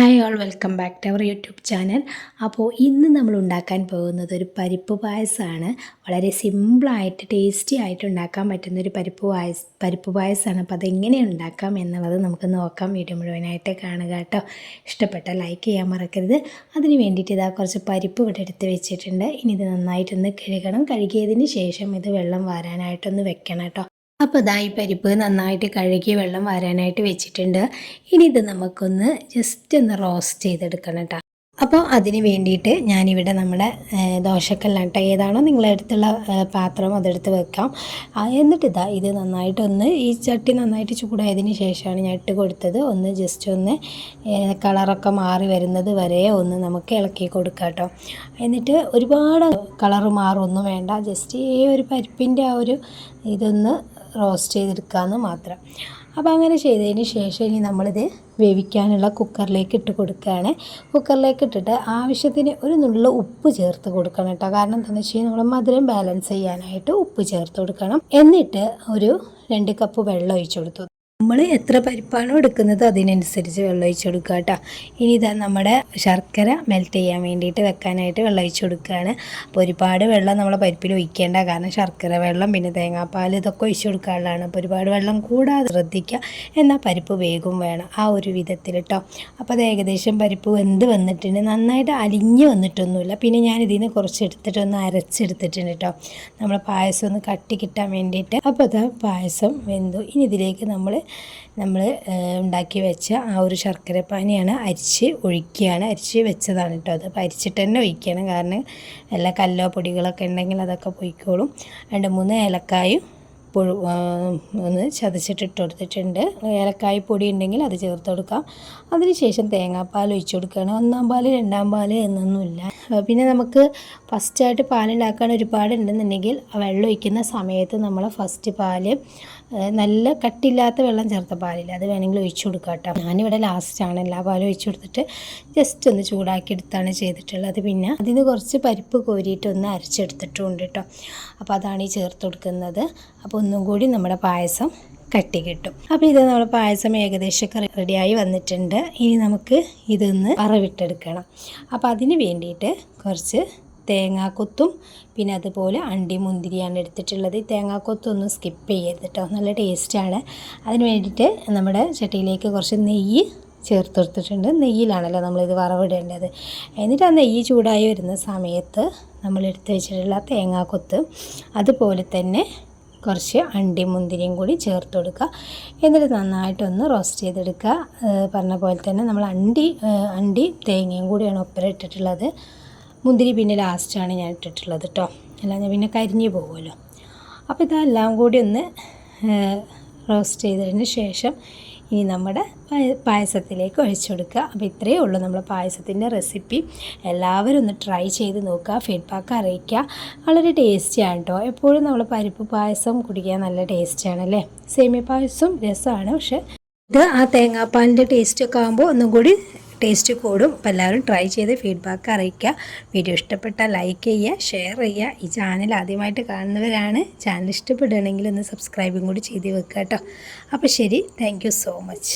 Hi all welcome back to our YouTube channel അപ്പോൾ ഇന്ന് നമ്മൾ ഉണ്ടാക്കാൻ പോകുന്നത് ഒരു പരിപ്പ് പായസമാണ്. വളരെ സിമ്പിളായിട്ട് ടേസ്റ്റി ആയിട്ട് ഉണ്ടാക്കാൻ പറ്റുന്ന ഒരു പരിപ്പ് പായസ പരിപ്പ് പായസമാണ് അപ്പോൾ അതെങ്ങനെ ഉണ്ടാക്കാം എന്നുള്ളത് നമുക്ക് നോക്കാം. വീഡിയോ മുഴുവനായിട്ട് കാണുക കേട്ടോ. ഇഷ്ടപ്പെട്ട ലൈക്ക് ചെയ്യാൻ മറക്കരുത്. അതിന് വേണ്ടിയിട്ട് ഇതാ കുറച്ച് പരിപ്പ് ഇവിടെ എടുത്ത് വെച്ചിട്ടുണ്ട്. ഇനി ഇത് നന്നായിട്ടൊന്ന് കഴുകണം. കഴുകിയതിന് ശേഷം ഇത് വെള്ളം വാരാനായിട്ടൊന്ന് വെക്കണം കേട്ടോ. അപ്പോൾ ഇതാ ഈ പരിപ്പ് നന്നായിട്ട് കഴുകി വെള്ളം വരാനായിട്ട് വെച്ചിട്ടുണ്ട്. ഇനി ഇത് നമുക്കൊന്ന് ജസ്റ്റ് ഒന്ന് റോസ്റ്റ് ചെയ്തെടുക്കണം കേട്ടോ അപ്പോൾ അതിന് വേണ്ടിയിട്ട് ഞാനിവിടെ നമ്മുടെ ദോശക്കല്ലാട്ട ഏതാണോ നിങ്ങളുടെ അടുത്തുള്ള പാത്രം അതെടുത്ത് വെക്കാം. എന്നിട്ട് ഇതാ ഇത് നന്നായിട്ടൊന്ന് ഈ ചട്ടി നന്നായിട്ട് ചൂടായതിന് ശേഷമാണ് ഞാൻ ഇട്ട് കൊടുത്തത്. ഒന്ന് ജസ്റ്റ് ഒന്ന് കളറൊക്കെ മാറി വരുന്നത് വരെ ഒന്ന് നമുക്ക് ഇളക്കി കൊടുക്കാം കേട്ടോ എന്നിട്ട് ഒരുപാട് കളറ് മാറൊന്നും വേണ്ട. ജസ്റ്റ് ഈ ഒരു പരിപ്പിന്റെ ആ ഒരു ഇതൊന്ന് റോസ്റ്റ് ചെയ്തെടുക്കാമെന്ന് മാത്രം. അപ്പോൾ അങ്ങനെ ചെയ്തതിന് ശേഷം ഇനി നമ്മളിത് വേവിക്കാനുള്ള കുക്കറിലേക്ക് ഇട്ട് കൊടുക്കുകയാണ്. കുക്കറിലേക്ക് ഇട്ടിട്ട് ആവശ്യത്തിന് ഒരു നുള്ള ഉപ്പ് ചേർത്ത് കൊടുക്കണം കേട്ടോ. കാരണം എന്താണെന്ന് വെച്ച് കഴിഞ്ഞാൽ നമ്മൾ മധുരം ബാലൻസ് ചെയ്യാനായിട്ട് ഉപ്പ് ചേർത്ത് കൊടുക്കണം. എന്നിട്ട് ഒരു രണ്ട് കപ്പ് വെള്ളം ഒഴിച്ചു കൊടുത്തു. നമ്മൾ എത്ര പരിപ്പാണോ എടുക്കുന്നത് അതിനനുസരിച്ച് വെള്ളം ഒഴിച്ച് കൊടുക്കുക കേട്ടോ. ഇനി ഇതാ നമ്മുടെ ശർക്കര മെൽറ്റ് ചെയ്യാൻ വേണ്ടിയിട്ട് വെക്കാനായിട്ട് വെള്ളം ഒഴിച്ച് കൊടുക്കുകയാണ്. അപ്പോൾ ഒരുപാട് വെള്ളം നമ്മളെ പരിപ്പിൽ ഒഴിക്കേണ്ട. കാരണം ശർക്കര വെള്ളം പിന്നെ തേങ്ങാപ്പാൽ ഇതൊക്കെ ഒഴിച്ച് കൊടുക്കാനുള്ളതാണ്. അപ്പോൾ ഒരുപാട് വെള്ളം കൂടാതെ ശ്രദ്ധിക്കുക. എന്നാൽ പരിപ്പ് വേഗം വേണം. ആ ഒരു വിധത്തിൽ കേട്ടോ. അപ്പോൾ അത് ഏകദേശം പരിപ്പ് വെന്ത് വന്നിട്ടുണ്ട്. നന്നായിട്ട് അലിഞ്ഞ് വന്നിട്ടൊന്നുമില്ല. പിന്നെ ഞാൻ ഇതിൽ നിന്ന് കുറച്ച് എടുത്തിട്ട് ഒന്ന് അരച്ചെടുത്തിട്ടുണ്ട് കേട്ടോ. നമ്മൾ പായസം ഒന്ന് കട്ടി കിട്ടാൻ വേണ്ടിയിട്ട്. അപ്പോൾ അത് പായസം വെന്തു. ഇനി ഇതിലേക്ക് നമ്മൾ നമ്മൾ ഉണ്ടാക്കി വെച്ച ആ ഒരു ശർക്കര പാനിയാണ് അരിച്ച് ഒഴിക്കുകയാണ്. അരിച്ച് വെച്ചതാണ് കേട്ടോ അത്. അപ്പോൾ അരിച്ചിട്ട് തന്നെ ഒഴിക്കണം കാരണം എല്ലാ കല്ലോ പൊടികളൊക്കെ ഉണ്ടെങ്കിൽ അതൊക്കെ പൊയ്ക്കോളും. രണ്ട് മൂന്ന് ഏലക്കായും ഒന്ന് ചതച്ചിട്ടിട്ട് കൊടുത്തിട്ടുണ്ട് ഏലക്കായ പൊടി ഉണ്ടെങ്കിൽ അത് ചേർത്ത് കൊടുക്കാം അതിനുശേഷം തേങ്ങാപ്പാൽ ഒഴിച്ചു കൊടുക്കുകയാണ് ഒന്നാം പാൽ രണ്ടാം പാൽ എന്നൊന്നുമില്ല. പിന്നെ നമുക്ക് ഫസ്റ്റായിട്ട് പാലുണ്ടാക്കാൻ ഒരുപാട് ഉണ്ടെന്നുണ്ടെങ്കിൽ ആ വെള്ളം ഒഴിക്കുന്ന സമയത്ത് നമ്മൾ ഫസ്റ്റ് പാൽ നല്ല കട്ടില്ലാത്ത വെള്ളം ചേർത്ത പാലില്ല അത് വേണമെങ്കിൽ ഒഴിച്ചു കൊടുക്കാം കേട്ടോ. ഞാനിവിടെ ലാസ്റ്റാണ് എല്ലാ പാലും ഒഴിച്ചു കൊടുത്തിട്ട് ജസ്റ്റ് ഒന്ന് ചൂടാക്കി എടുത്താണ് ചെയ്തിട്ടുള്ളത് പിന്നെ അതിന് കുറച്ച് പരിപ്പ് കോരിയിട്ട് ഒന്ന് അരച്ചെടുത്തിട്ടുണ്ട് കേട്ടോ. അപ്പോൾ അതാണ് ഈ ചേർത്ത് കൊടുക്കുന്നത് അപ്പോൾ ഒന്നും കൂടി നമ്മുടെ പായസം കട്ടി കിട്ടും. അപ്പോൾ ഇത് നമ്മുടെ പായസം ഏകദേശമൊക്കെ റെഡിയായി വന്നിട്ടുണ്ട്. ഇനി നമുക്ക് ഇതൊന്ന് വറവിട്ടെടുക്കണം. അപ്പോൾ അതിന് വേണ്ടിയിട്ട് കുറച്ച് തേങ്ങാക്കൊത്തും പിന്നെ അതുപോലെ അണ്ടി മുന്തിരിയാണ് എടുത്തിട്ടുള്ളത്. ഈ തേങ്ങാക്കൊത്തൊന്നും സ്കിപ്പ് ചെയ്യരുത് കേട്ടോ നല്ല ടേസ്റ്റാണ് അതിന് വേണ്ടിയിട്ട് നമ്മുടെ ചട്ടിയിലേക്ക് കുറച്ച് നെയ്യ് ചേർത്ത് കൊടുത്തിട്ടുണ്ട് നെയ്യിലാണല്ലോ നമ്മളിത് വറവിടേണ്ടത്. എന്നിട്ട് ആ നെയ്യ് ചൂടായി വരുന്ന സമയത്ത് നമ്മൾ എടുത്ത് വെച്ചിട്ടുള്ള തേങ്ങാക്കൊത്ത് അതുപോലെ തന്നെ കുറച്ച് അണ്ടി മുന്തിരിയും കൂടി ചേർത്ത് കൊടുക്കുക. എന്നിട്ട് നന്നായിട്ടൊന്ന് റോസ്റ്റ് ചെയ്തെടുക്കുക. പറഞ്ഞ പോലെ തന്നെ നമ്മൾ അണ്ടി അണ്ടി തേങ്ങയും കൂടിയാണ് ഒപ്പര ഇട്ടിട്ടുള്ളത്. മുന്തിരി പിന്നെ ലാസ്റ്റാണ് ഞാൻ ഇട്ടിട്ടുള്ളത് കേട്ടോ അല്ലാതെ പിന്നെ കരിഞ്ഞ് പോകുമല്ലോ. അപ്പോൾ ഇതെല്ലാം കൂടി ഒന്ന് റോസ്റ്റ് ചെയ്തതിന് ശേഷം ഇനി നമ്മുടെ പായ- പായസത്തിലേക്ക് ഒഴിച്ചു കൊടുക്കുക അപ്പോൾ ഇത്രയേ ഉള്ളൂ നമ്മൾ പായസത്തിന്റെ റെസിപ്പി. എല്ലാവരും ഒന്ന് ട്രൈ ചെയ്ത് നോക്കുക ഫീഡ്ബാക്ക് അറിയിക്കുക. വളരെ ടേസ്റ്റിയാണ് കേട്ടോ എപ്പോഴും നമ്മൾ പരിപ്പ് പായസം കുടിക്കാൻ നല്ല ടേസ്റ്റിയാണ് അല്ലേ? സേമിയ പായസവും രസമാണ് പക്ഷേ ഇത് ആ തേങ്ങാപ്പാലിന്റെ ടേസ്റ്റൊക്കെ ആകുമ്പോൾ ഒന്നും കൂടി ടേസ്റ്റ് കൂടും. അപ്പോൾ എല്ലാവരും ട്രൈ ചെയ്ത് ഫീഡ്ബാക്ക് അറിയിക്കുക. വീഡിയോ ഇഷ്ടപ്പെട്ടാൽ ലൈക്ക് ചെയ്യുക ഷെയർ ചെയ്യുക. ഈ ചാനൽ ആദ്യമായിട്ട് കാണുന്നവരാണ്. ചാനൽ ഇഷ്ടപ്പെടുകയാണെങ്കിൽ ഒന്ന് സബ്സ്ക്രൈബും കൂടി ചെയ്ത് വെക്കുക കേട്ടോ. അപ്പോൾ ശരി താങ്ക് സോ മച്ച്